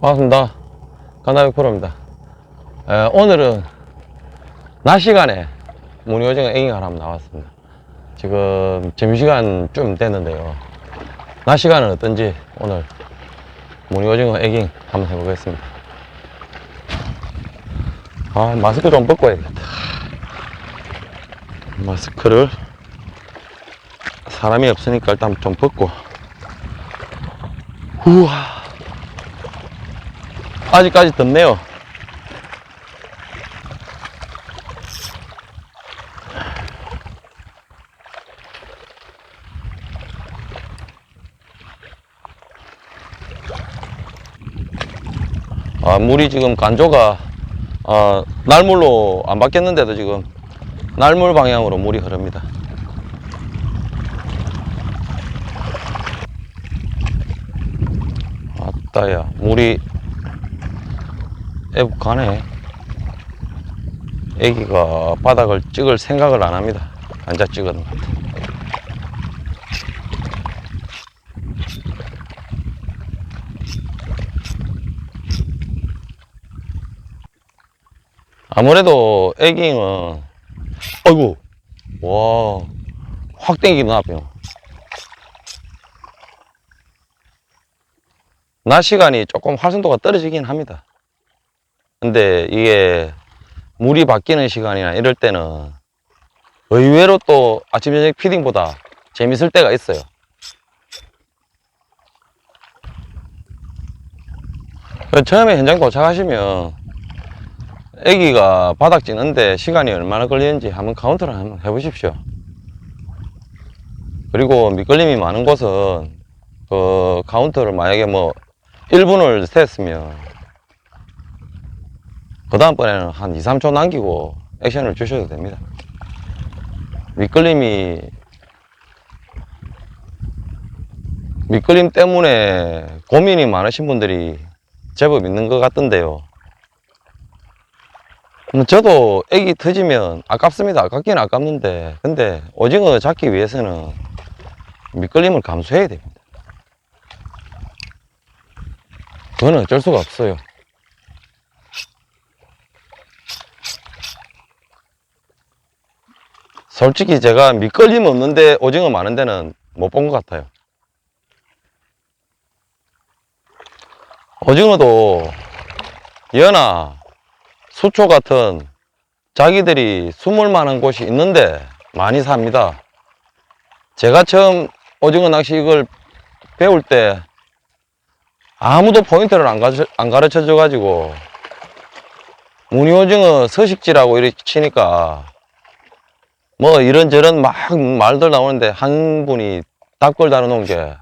반갑습니다. 가나비 프로입니다. 에, 오늘은 낮 시간에 애기가 하나 나왔습니다. 지금 점심시간 좀 됐는데요. 낮 시간은 어떤지 오늘 무늬오징어 애깅 한번 해보겠습니다. 아, 마스크 좀 벗고 해야겠다. 마스크를 사람이 없으니까 일단 좀 벗고. 우와. 아직까지 덥네요. 아, 물이 지금 간조가 아, 날물로 안 바뀌었는데도 지금 날물 방향으로 물이 흐릅니다. 아따야, 물이 애북하네. 애기가 바닥을 찍을 생각을 안 합니다. 앉아 찍었는 것 같아. 아무래도 애기는, 아이고, 와, 확 땡기는 앞이요. 낮 시간이 조금 활성도가 떨어지긴 합니다. 근데 이게 물이 바뀌는 시간이나 이럴 때는 의외로 또 아침 저녁 피딩보다 재밌을 때가 있어요. 그 처음에 현장 도착하시면 아기가 바닥 찌는데 시간이 얼마나 걸리는지 한번 카운트를 한번 해보십시오. 그리고 밑걸림이 많은 곳은 그 카운트를 만약에 뭐 1분을 셌으면 그 다음번에는 한 2, 3초 남기고 액션을 주셔도 됩니다. 밑걸림이 밑걸림 때문에 고민이 많으신 분들이 제법 있는 것 같던데요. 뭐 저도 애기 터지면 아깝습니다. 아깝긴 아깝는데 근데 오징어 잡기 위해서는 밑걸림을 감수해야 됩니다. 그거는 어쩔 수가 없어요. 솔직히 제가 밑걸림 없는데 오징어 많은 데는 못 본 것 같아요. 오징어도 연하, 수초 같은 자기들이 숨을 만한 곳이 있는데 많이 삽니다. 제가 처음 오징어 낚시 이걸 배울 때 아무도 포인트를 안, 가르쳐, 안 가르쳐 줘가지고 무늬오징어 서식지라고 이렇게 치니까 뭐 이런저런 막 말들 나오는데 한 분이 닭걸 달아놓은 게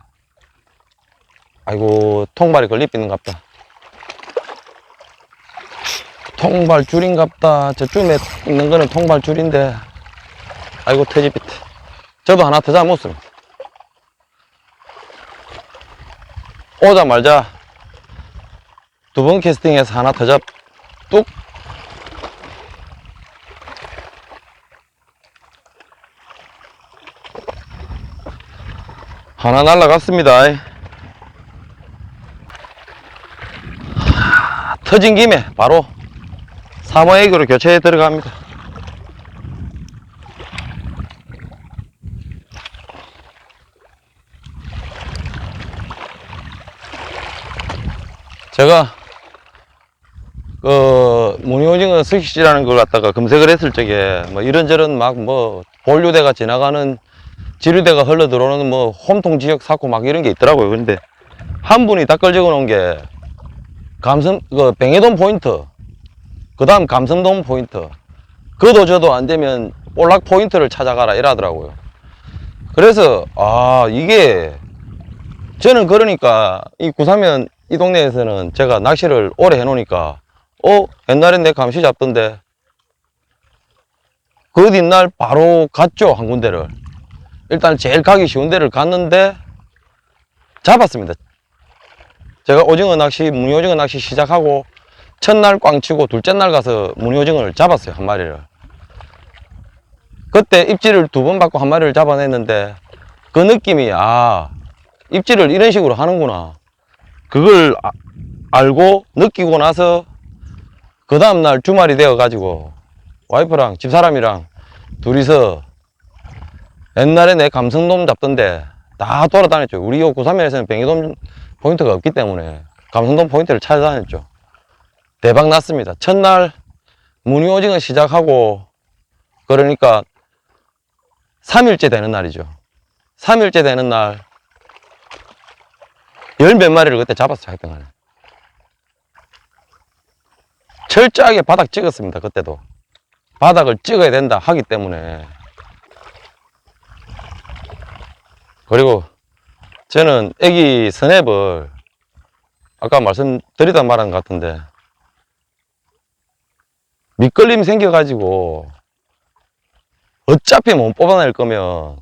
아이고 통발이 걸리삐는갑다. 통발 줄인갑다. 저쯤에 있는 거는 통발 줄인데. 아이고 터지비트. 저도 하나 더 잡았습니다 오자말자 두 번 캐스팅해서 하나 더 잡, 뚝. 하나 날라갔습니다. 하, 터진 김에 바로 사모액으로 교체해 들어갑니다. 제가 그 무늬오징어 스시라는 걸 갖다가 검색을 했을 적에 뭐 이런저런 막 뭐 본류대가 지나가는 지류대가 흘러 들어오는 뭐 홈통 지역 사고 막 이런 게 있더라고요. 근데 한 분이 댓글 적어 놓은 게 감성 그 뱅해돈 포인트 그 다음 감성돈 포인트 그도 저도 안 되면 볼락 포인트를 찾아가라 이러더라고요. 그래서 아 이게 저는 그러니까 이 구사면 이 동네에서는 제가 낚시를 오래 해 놓으니까 어 옛날엔 내 감시 잡던데 그 뒷날 바로 갔죠 한 군데를 일단 제일 가기 쉬운 데를 갔는데 잡았습니다. 제가 오징어 낚시 무늬오징어 낚시 시작하고 첫날 꽝 치고 둘째 날 가서 무늬오징어를 잡았어요 한 마리를. 그때 입질을 두 번 받고 한 마리를 잡아냈는데 그 느낌이 아 입질을 이런 식으로 하는구나. 그걸 아- 알고 느끼고 나서 그 다음날 주말이 되어 가지고 와이프랑 집사람이랑 둘이서 옛날에 내 감성돔 잡던데 다 돌아다녔죠. 우리 요 931에서는 뱅이돔 포인트가 없기 때문에 감성돔 포인트를 찾아다녔죠. 대박 났습니다. 첫날 무늬 오징어 시작하고 그러니까 3일째 되는 날이죠. 3일째 되는 날 열 몇 마리를 그때 잡았어요. 하여튼 간에. 철저하게 바닥 찍었습니다. 그때도. 바닥을 찍어야 된다 하기 때문에. 그리고 저는 애기 스냅을 아까 말씀드리다 말한 것 같은데 밑걸림이 생겨가지고 어차피 못 뽑아낼 거면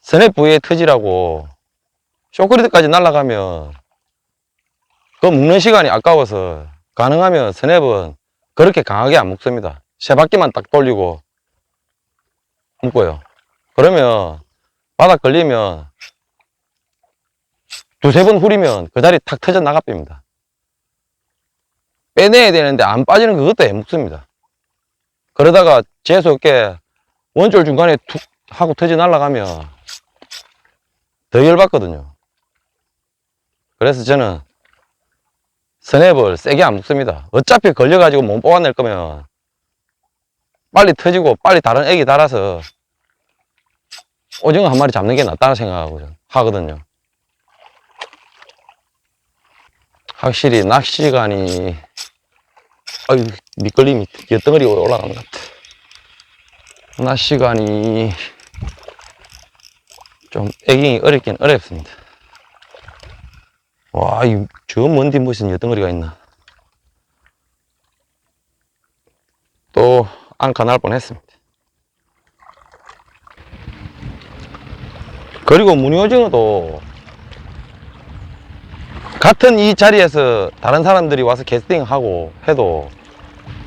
스냅 부위에 터지라고 쇼크리드까지 날아가면 그 묶는 시간이 아까워서 가능하면 스냅은 그렇게 강하게 안 묶습니다. 세 바퀴만 딱 돌리고 묶어요. 그러면 바닥 걸리면 두세 번 후리면 그 자리 탁 터져 나가버립니다. 빼내야 되는데 안 빠지는 그것도 애 묶습니다. 그러다가 재수없게 원줄 중간에 툭 하고 터져 날아가면 더 열받거든요. 그래서 저는 스냅을 세게 안 묶습니다. 어차피 걸려가지고 못 뽑아낼 거면 빨리 터지고 빨리 다른 애기 달아서 오징어 한 마리 잡는 게 낫다고 생각하고 하거든요. 확실히 낚시 시간이 아유 밑걸림이 엿덩어리 올라간 것 같아. 낚시 시간이 좀 애기 어렵긴 어렵습니다. 와, 이, 저 먼디 무슨 엿덩어리가 있나. 또, 안카 날 뻔했습니다. 그리고 무늬오징어도 같은 이 자리에서 다른 사람들이 와서 캐스팅하고 해도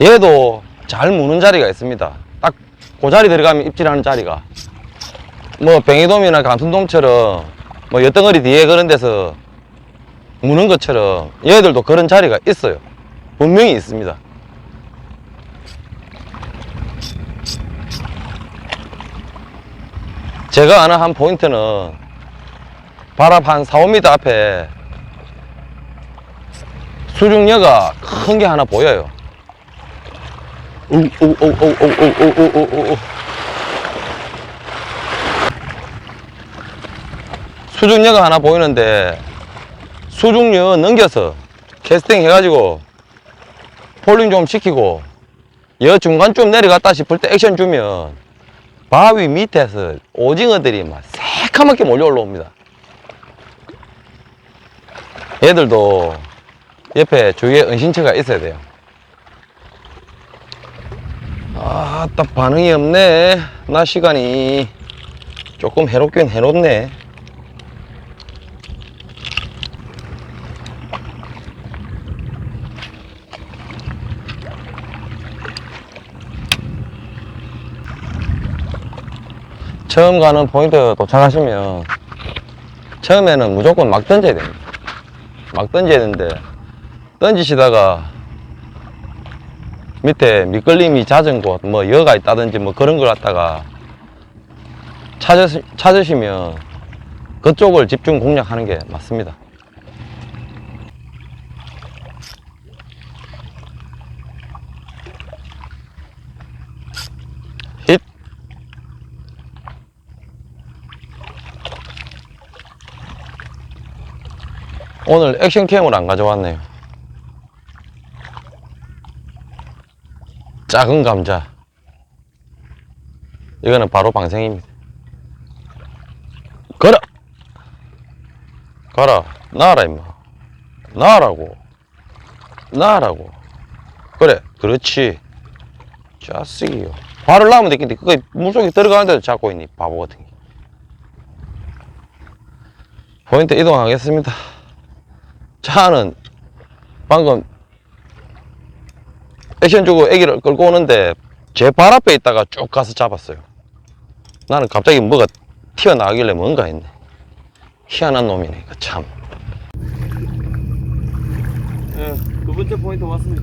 얘도 잘 무는 자리가 있습니다. 딱 그 자리 들어가면 입질하는 자리가. 뭐 뱅이돔이나 감순돔처럼 뭐 엿덩어리 뒤에 그런 데서 무는 것처럼 얘들도 그런 자리가 있어요. 분명히 있습니다. 제가 아는 한 포인트는 바랍 한 4, 5m 앞에 수중녀가 큰 게 하나 보여요. 수중녀가 하나 보이는데 수중녀 넘겨서 캐스팅 해가지고 폴링 좀 시키고 여 중간 좀 내려갔다 싶을 때 액션 주면 바위 밑에서 오징어들이 막 새카맣게 몰려 올라옵니다. 얘들도 옆에 주위에 은신처가 있어야 돼요. 아, 딱 반응이 없네. 나 시간이 조금 해롭긴 해롭네. 처음 가는 포인트 도착하시면 처음에는 무조건 막 던져야 됩니다. 막 던져야 되는데 던지시다가 밑에 미끌림이 잦은 곳, 뭐 여가 있다든지 뭐 그런 걸 갖다가 찾으시, 찾으시면 그쪽을 집중 공략하는 게 맞습니다. 오늘 액션캠을 안 가져왔네요. 작은 감자. 이거는 바로 방생입니다. 걸어! 가라. 나와라, 임마. 나와라고. 나와라고. 그래, 그렇지. 자식이요. 발을 나오면 되겠는데, 그거 물속에 들어가는데도 잡고 있니, 바보 같은 게. 포인트 이동하겠습니다. 차는 방금 액션 주고 애기를 끌고 오는데 제 발 앞에 있다가 쭉 가서 잡았어요. 나는 갑자기 뭐가 튀어나가길래 뭔가 했네. 희한한 놈이네, 그 참. 예, 두 번째 포인트 왔습니다.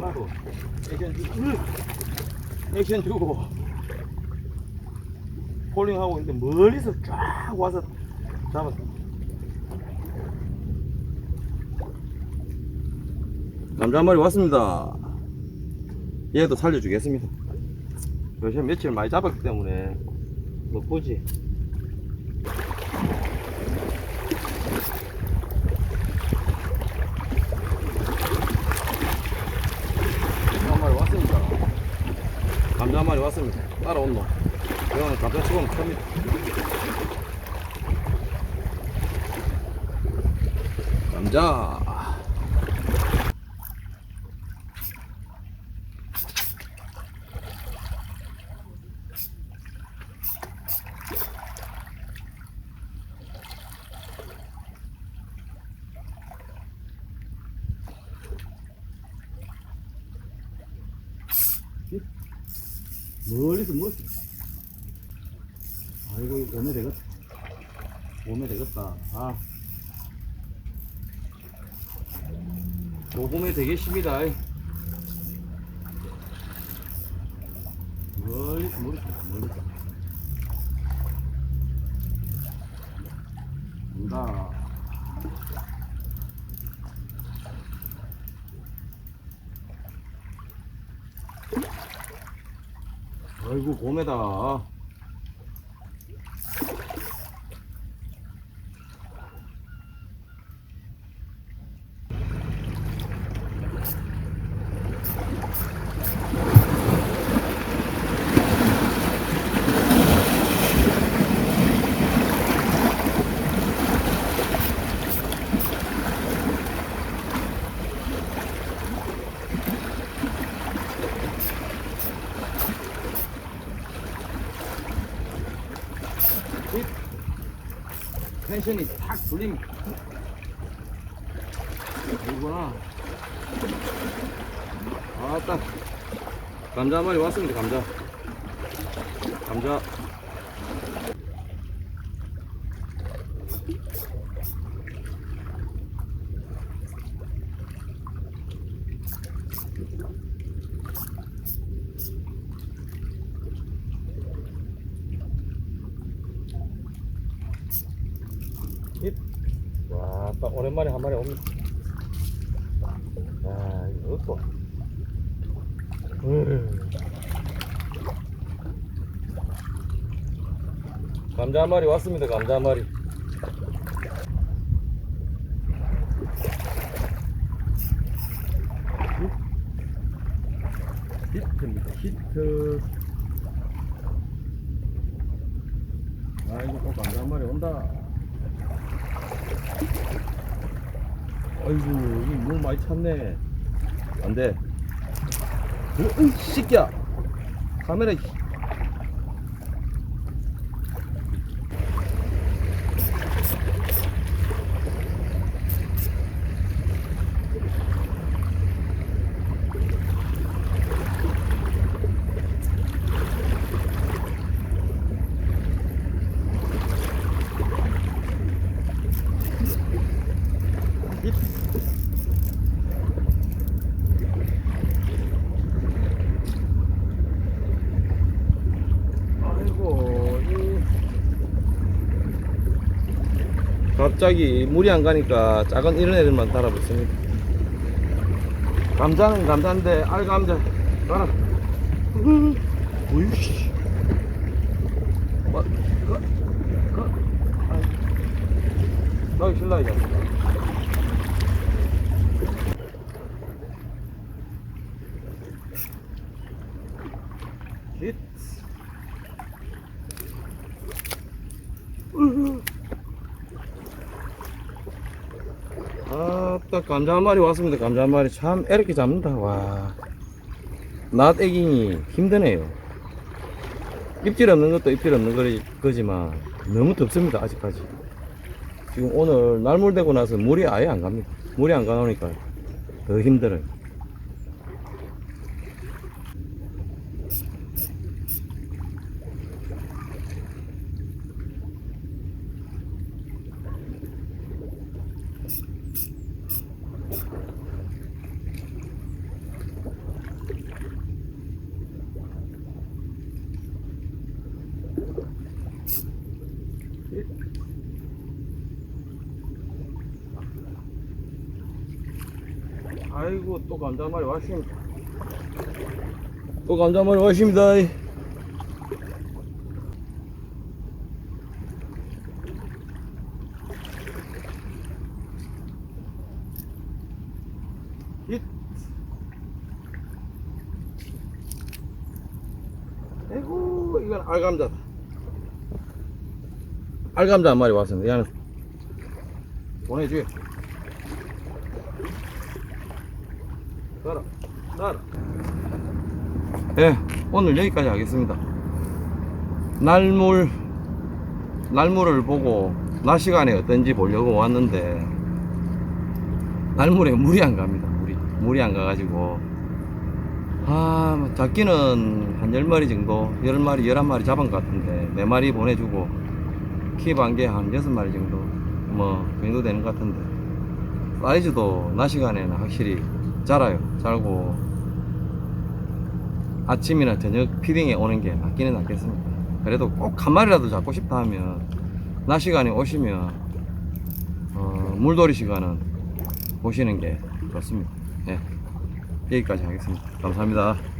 바로 액션 주고 액션 주고 폴링 하고 있는데 멀리서 쫙 와서 잡았어. 남자 한 마리 왔습니다. 얘도 살려주겠습니다. 요새 며칠 많이 잡았기 때문에 못 보지 한 마리 왔습니다. 감자 한 마리 왔습니다. 따라온 놈. 이거는 감자치고는 큽니다. 감자. 멀리서 멀리서. 아이고, 이거 오면 되겠다. 오면 되겠다. 아. 녹음에 되겠습니다. 멀리서 멀리서 멀리서. 간다. 아이고 곰에다 텐션이 탁 풀립니다 이구나 아딱 감자 한 마리 왔습니다 감자. 감자 와, 딱 오랜만에 한 마리 옵니다. 아, 이거 없고. 음. 감자 한 마리 왔습니다. 감자 한 마리. 히트입니다. 히트. 아이고 또 감자 한 마리 온다. 아이고 이물 많이 찼네. 안돼. 으이 새끼야. 카메라 갑자기 물이 안 가니까 작은 이런 애들만 달아붙습니다. 감자는 감자인데 알감자. 가라. 어이씨. 뭐, 가, 가, 아이. 싫다 이제 아따 감자 한 마리 왔습니다. 감자 한 마리 참 이렇게 잡는다. 와낫 애기니 힘드네요. 입질 없는 것도 입질 없는 거지만 너무 덥습니다 아직까지. 지금 오늘 날물되고 나서 물이 아예 안 갑니다. 물이 안 가나오니까 더 힘들어요. 아이고 또 감자 한 마리 왔습니다. 또 감자 한 마리 왔습니다. 아이고 이건 알감자다. 알감자 한 마리 왔습니다. 얘는 보내줘요. 나라, 나라. 예, 오늘 여기까지 하겠습니다. 날물, 날물을 보고 낮 시간에 어떤지 보려고 왔는데, 날물에 물이 안 갑니다. 물이. 물이 안 가가지고. 아, 뭐 작기는 한 10마리 정도, 10마리, 11마리 잡은 것 같은데, 4마리 보내주고, 키 반개 한 6마리 정도, 뭐, 그 정도 되는 것 같은데, 사이즈도 낮 시간에는 확실히 자라요. 자고 아침이나 저녁 피딩에 오는 게 낫기는 낫겠습니다. 그래도 꼭 한 마리라도 잡고 싶다 하면 낮 시간에 오시면 어, 물돌이 시간은 보시는 게 좋습니다. 예. 여기까지 하겠습니다. 감사합니다.